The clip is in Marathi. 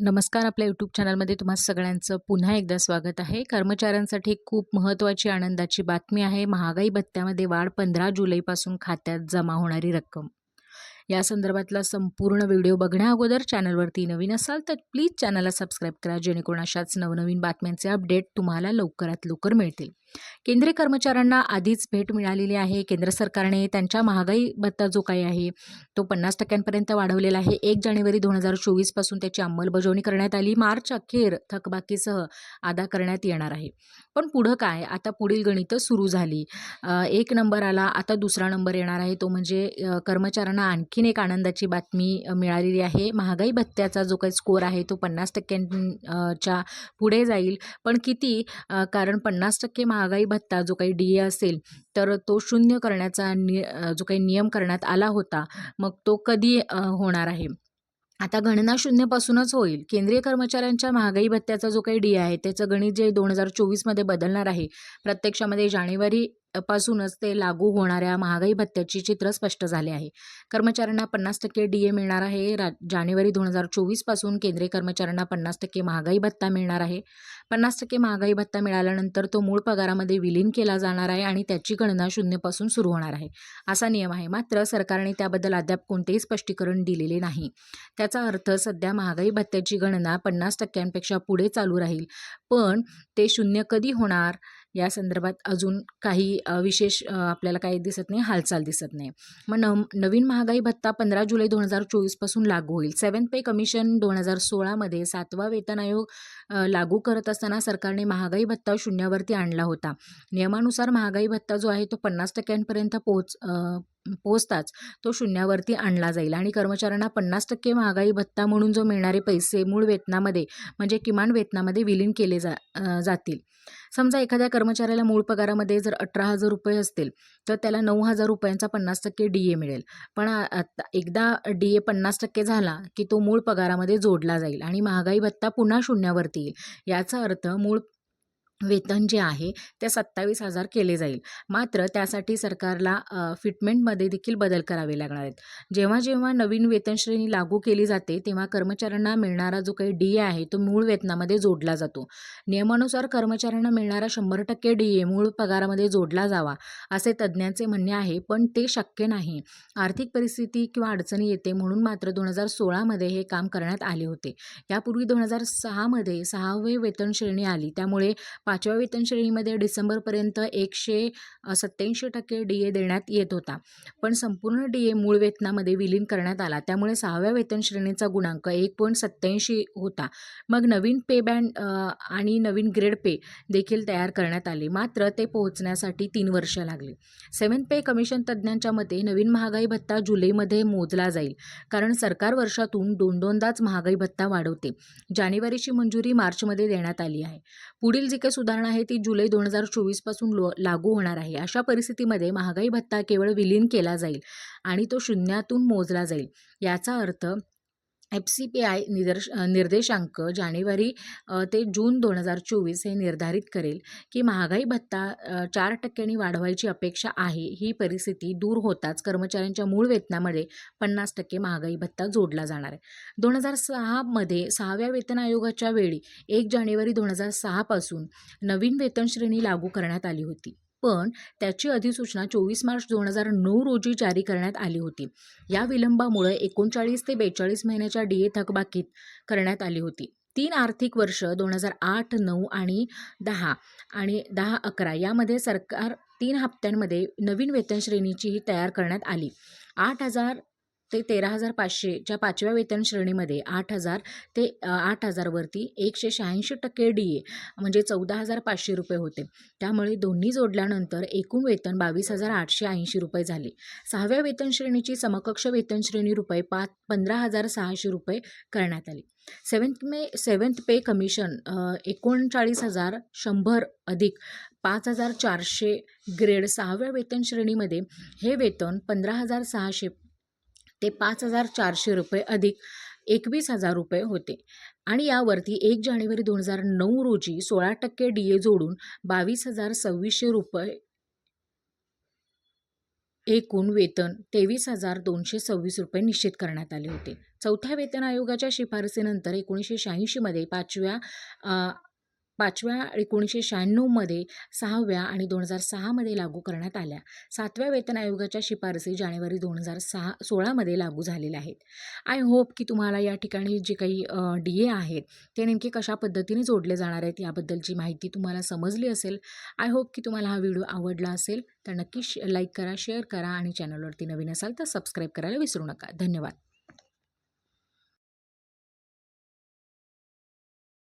नमस्कार आपल्या यूट्यूब चॅनलमध्ये तुम्हा सगळ्यांचं पुन्हा एकदा स्वागत आहे. कर्मचाऱ्यांसाठी खूप महत्त्वाची आनंदाची बातमी आहे. महागाई भत्त्यामध्ये वाढ पंधरा जुलैपासून खात्यात जमा होणारी रक्कम. या संदर्भातला संपूर्ण व्हिडिओ बघण्या अगोदर चॅनलवरती नवीन असाल तर प्लीज चॅनलला सबस्क्राईब करा. जेणेकरून अशाच नवनवीन बातम्यांचे अपडेट तुम्हाला लवकरात लवकर मिळतील. केंद्रीय कर्मचाऱ्यांना आधीच भेट मिळालेली आहे. केंद्र सरकारने त्यांच्या महागाई भत्ता जो काही आहे तो पन्नास टक्क्यांपर्यंत वाढवलेला आहे. एक जानेवारी दोन हजार चोवीसपासून त्याची अंमलबजावणी करण्यात आली. मार्च अखेर थकबाकीसह अदा करण्यात येणार आहे. पण पुढं काय? आता पुढील गणितं सुरू झाली. एक नंबर आला आता दुसरा नंबर येणार आहे. तो म्हणजे कर्मचाऱ्यांना आणखीन एक आनंदाची बातमी मिळालेली आहे. महागाई भत्त्याचा जो काही स्कोर आहे तो पन्नास टक्क्यांच्या पुढे जाईल. पण किती? कारण पन्नास टक्के महागाई भत्ता जो काही डी ए असेल तर तो शून्य करण्याचा नि जो काही नियम करण्यात आला होता मग तो कधी होणार आहे? आता गणना शून्यपासूनच होईल. केंद्रीय कर्मचाऱ्यांच्या महागाई भत्त्याचा जो काही डी आहे त्याचं गणित जे दोन हजार चोवीसमध्ये बदलणार आहे प्रत्यक्षामध्ये जानेवारी पासूनच ते लागू होणाऱ्या महागाई भत्त्याची चित्र स्पष्ट झाले आहे. कर्मचाऱ्यांना पन्नास टक्के डी ए मिळणार आहे. रा जानेवारी दोन हजार चोवीसपासून केंद्रीय कर्मचाऱ्यांना पन्नास टक्के महागाई भत्ता मिळणार आहे. पन्नास टक्के महागाई भत्ता मिळाल्यानंतर तो मूळ पगारामध्ये विलीन केला जाणार आहे आणि त्याची गणना शून्यपासून सुरू होणार आहे. असा नियम आहे. मात्र सरकारने त्याबद्दल अद्याप कोणतेही स्पष्टीकरण दिलेले नाही. त्याचा अर्थ सध्या महागाई भत्त्याची गणना पन्नास टक्क्यांपेक्षा पुढे चालू राहील. पण ते शून्य कधी होणार? या संदर्भात अजून काही विशेष आपल्याला काही दिसत नाही हालचाल दिसत नाही. मग न नवीन महागाई भत्ता पंधरा जुलै दोन हजार चोवीसपासून लागू होईल. सेवन पे कमिशन दोन हजार सोळामध्ये सातवा वेतन आयोग लागू करत असताना सरकारने महागाई भत्ता शून्यावरती आणला होता. नियमानुसार महागाई भत्ता जो आहे तो पन्नास टक्क्यांपर्यंत पोहोच पोचताच पोहोचताच तो शून्यावरती आणला जाईल. आणि कर्मचाऱ्यांना पन्नास टक्के महागाई भत्ता म्हणून जो मिळणारे पैसे मूळ वेतनामध्ये म्हणजे किमान वेतनामध्ये विलीन केले जा जातील. समजा एखाद्या कर्मचाऱ्याला मूळ पगारामध्ये जर अठरा हजार रुपये असतील तर त्याला नऊ हजार रुपयांचा पन्नास टक्के डी ए मिळेल. पण एकदा डी ए पन्नास टक्के झाला की तो मूळ पगारामध्ये जोडला जाईल आणि महागाई भत्ता पुन्हा शून्यावरती येईल. याचा अर्थ मूळ वेतन जे आहे ते सत्तावीस हजार केले जाईल. मात्र त्यासाठी सरकारला फिटमेंटमध्ये देखील बदल करावे लागणार आहेत. जेव्हा जेव्हा नवीन वेतन श्रेणी लागू केली जाते तेव्हा कर्मचाऱ्यांना मिळणारा जो काही डी ए आहे तो मूळ वेतनामध्ये जोडला जातो. नियमानुसार कर्मचाऱ्यांना मिळणारा शंभर टक्के डी ए मूळ पगारामध्ये जोडला जावा असे तज्ज्ञांचे म्हणणे आहे पण ते शक्य नाही. आर्थिक परिस्थिती किंवा अडचणी येते म्हणून मात्र दोन हजार सोळामध्ये हे काम करण्यात आले होते. यापूर्वी दोन हजार सहामध्ये सहावे वेतन श्रेणी आली त्यामुळे पाचव्या वेतन श्रेणीमध्ये डिसेंबरपर्यंत एकशे सत्याऐंशी टक्के डी ए देण्यात येत होता. पण संपूर्ण डी ए मूळ वेतनामध्ये विलीन करण्यात आला. त्यामुळे सहाव्या वेतन श्रेणीचा गुणांक एक पॉईंट सत्त्याऐंशी होता. मग नवीन पे बँड आणि नवीन ग्रेड पे देखील तयार करण्यात आले. मात्र ते पोहोचण्यासाठी तीन वर्ष लागली. सेवन पे कमिशन तज्ज्ञांच्या मते नवीन महागाई भत्ता जुलैमध्ये मोजला जाईल. कारण सरकार वर्षातून दोन दोनदाच महागाई भत्ता वाढवते. जानेवारीची मंजुरी मार्चमध्ये देण्यात आली आहे. पुढील जे काही सुधारणा आहे ती जुलै दोन हजार चोवीसपासून लो लागू होणार आहे. अशा परिस्थितीमध्ये महागाई भत्ता केवळ विलीन केला जाईल आणि तो शून्यातून मोजला जाईल. याचा अर्थ एफ सी पी आय निदर्श निर्देशांक जानेवारी ते जून दोन हजार चोवीस हे निर्धारित करेल की महागाई भत्ता चार टक्क्यांनी वाढवायची अपेक्षा आहे. ही परिस्थिती दूर होताच कर्मचाऱ्यांच्या मूळ वेतनामध्ये पन्नास टक्के महागाई भत्ता जोडला जाणार आहे. दोन हजार सहामध्ये सहाव्या वेतन आयोगाच्या वेळी एक जानेवारी दोन हजार सहापासून नवीन वेतन श्रेणी लागू करण्यात आली होती. पण त्याची अधिसूचना चोवीस मार्च दोन हजार नऊ रोजी जारी करण्यात आली होती. या विलंबामुळे एकोणचाळीस ते बेचाळीस महिन्याच्या डी ए थकबाकीत करण्यात आली होती. तीन आर्थिक वर्ष दोन हजार आठ नऊ आणि दहा आणि दहा अकरा यामध्ये सरकार तीन हप्त्यांमध्ये नवीन वेतन श्रेणीचीही तयार करण्यात आली. आठ हजार ते तेरा हजार पाचशेच्या पाचव्या वेतन श्रेणीमध्ये आठ हजार ते आठ हजारवरती एकशे शहाऐंशी टक्के डी ए म्हणजे चौदा हजार पाचशे रुपये होते. त्यामुळे दोन्ही जोडल्यानंतर एकूण वेतन बावीस हजार आठशे ऐंशी रुपये झाले. सहाव्या वेतन श्रेणीची समकक्ष वेतन श्रेणी रुपये पाच पंधरा हजार सहाशे रुपये करण्यात आली. Seventh may seventh pay commission एकोणचाळीस हजार शंभर अधिक पाच हजार चारशे ग्रेड सहाव्या वेतन श्रेणीमध्ये हे वेतन पंधरा हजार सहाशे ते पाच हजार चारशे रुपये अधिक एकवीस हजार रुपये होते. आणि यावरती एक जानेवारी दोन हजार नऊ रोजी सोळा टक्के डी ए जोडून बावीस हजार सव्वीसशे रुपये एकूण वेतन तेवीस हजार दोनशे सव्वीस रुपये निश्चित करण्यात आले होते. चौथ्या वेतन आयोगाच्या शिफारसीनंतर एकोणीसशे शहाऐंशीमध्ये पाचव्या पाचव्या एकोणीसशे शहाण्णवमध्ये सहाव्या आणि दोन हजार सहामध्ये लागू करण्यात आल्या. सातव्या वेतन आयोगाच्या शिफारसी जानेवारी दोन हजार सहा सोळामध्ये लागू झालेल्या आहेत. आय होप की तुम्हाला या ठिकाणी जे काही डी ए आहेत ते नेमके कशा पद्धतीने जोडले जाणार आहेत याबद्दलची माहिती तुम्हाला समजली असेल. आय होप की तुम्हाला हा व्हिडिओ आवडला असेल तर नक्की लाईक करा शेअर करा आणि चॅनलवरती नवीन असाल तर सबस्क्राईब करायला विसरू नका. धन्यवाद.